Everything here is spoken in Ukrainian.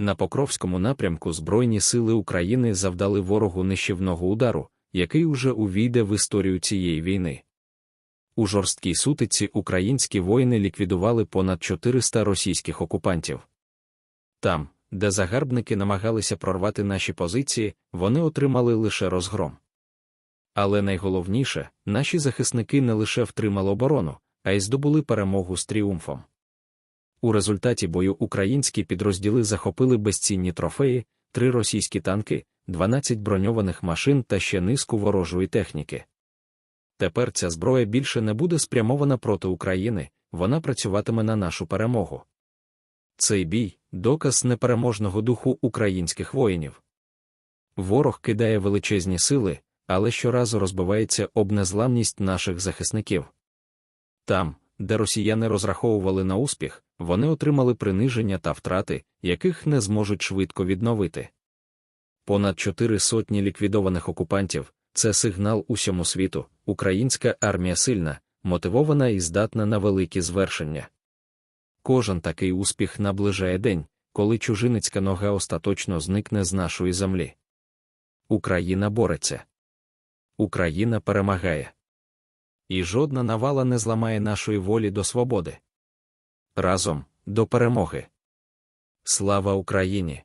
На Покровському напрямку Збройні сили України завдали ворогу нищівного удару, який уже увійде в історію цієї війни. У жорсткій сутиці українські воїни ліквідували понад 400 російських окупантів. Там, де загарбники намагалися прорвати наші позиції, вони отримали лише розгром. Але найголовніше, наші захисники не лише втримали оборону, а й здобули перемогу з тріумфом. У результаті бою українські підрозділи захопили безцінні трофеї, три російські танки, 12 броньованих машин та ще низку ворожої техніки. Тепер ця зброя більше не буде спрямована проти України, вона працюватиме на нашу перемогу. Цей бій доказ непереможного духу українських воїнів. Ворог кидає величезні сили, але щоразу розбивається об незламність наших захисників. Там, де росіяни розраховували на успіх, вони отримали приниження та втрати, яких не зможуть швидко відновити. Понад чотири сотні ліквідованих окупантів це сигнал усьому світу, українська армія сильна, мотивована і здатна на великі звершення. Кожен такий успіх наближає день, коли чужиницька нога остаточно зникне з нашої землі. Україна бореться. Україна перемагає. І жодна навала не зламає нашої волі до свободи. Разом до перемоги. Слава Україні!